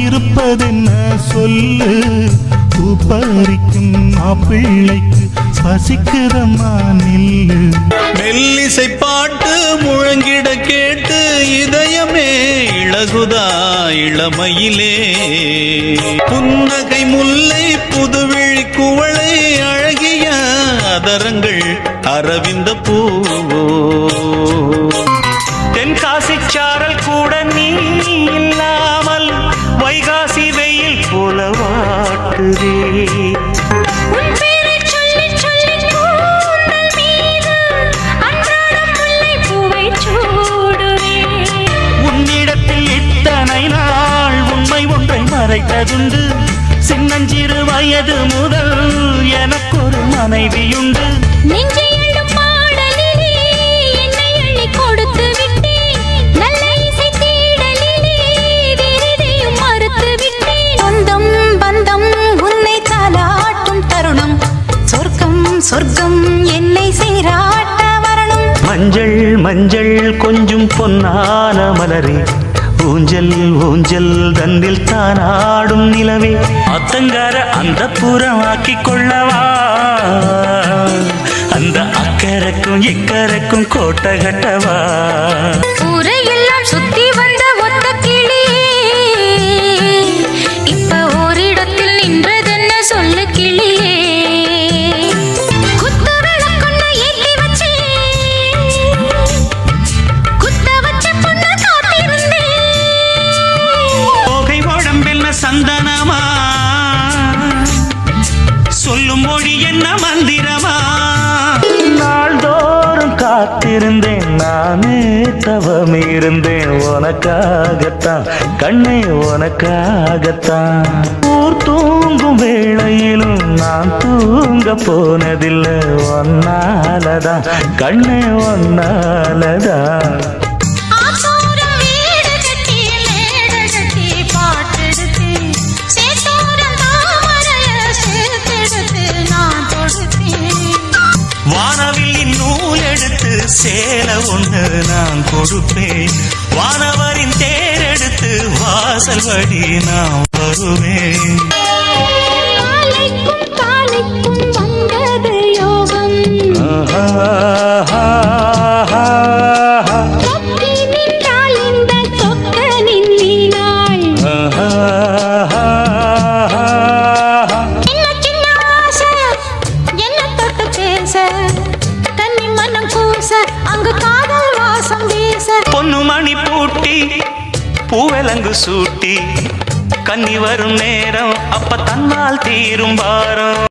இருப்பதென்ன சொல்லு? பூ பறிக்கும் மாப்பிள்ளைக்கு பசிக்குதம்மா நில்லு. மெல்லிசை பாட்டு முழங்கிட கேட்டு இதயமே அழகுதா இளமையிலே. புன்னகை முல்லை புதுவிழி குவளை அழகிய அதரங்கள் அரவிந்த பூவோ சொந்தம் பந்தம் உன்னை தாலாட்டும் தருணம். சொர்க்கம் சொர்க்கம் என்னை சீராட்ட வரணும். மஞ்சள் மஞ்சள் கொஞ்சம் பொன்னான மலரே. ஊஞ்சல் ஊஞ்சல் தன்னில் தான் ஆடும் நிலவே. அத்தங்கார அந்த புறமாக்கி கொள்ளவா? அந்த அக்கறைக்கும் இக்கரைக்கும் கோட்டை கட்டவா? சந்தனமா? சொல்லும் மொழி என்ன மந்திரமா? நாள்தோறும் காத்திருந்தேன் நானே தவம் இருந்தேன் உனக்காகத்தான் கண்ணே உனக்காகத்தான். ஊர் தூங்கும் வேளையிலும் நான் தூங்க போனதில்லை ஒன்னாலதான் கண்ணே ஒன்னாலதான் வானவில்லின் நூல் எடுத்து சேல ஒன்று நான் கொடுப்பேன். வானவரின் தேரெடுத்து வாசல் வழி நான் வருவேன். பொண்ணு மணி பூட்டி பூவலங்கு சூட்டி கன்னி வரும் நேரம் அப்ப தன்னால் தீரும் பாரம்.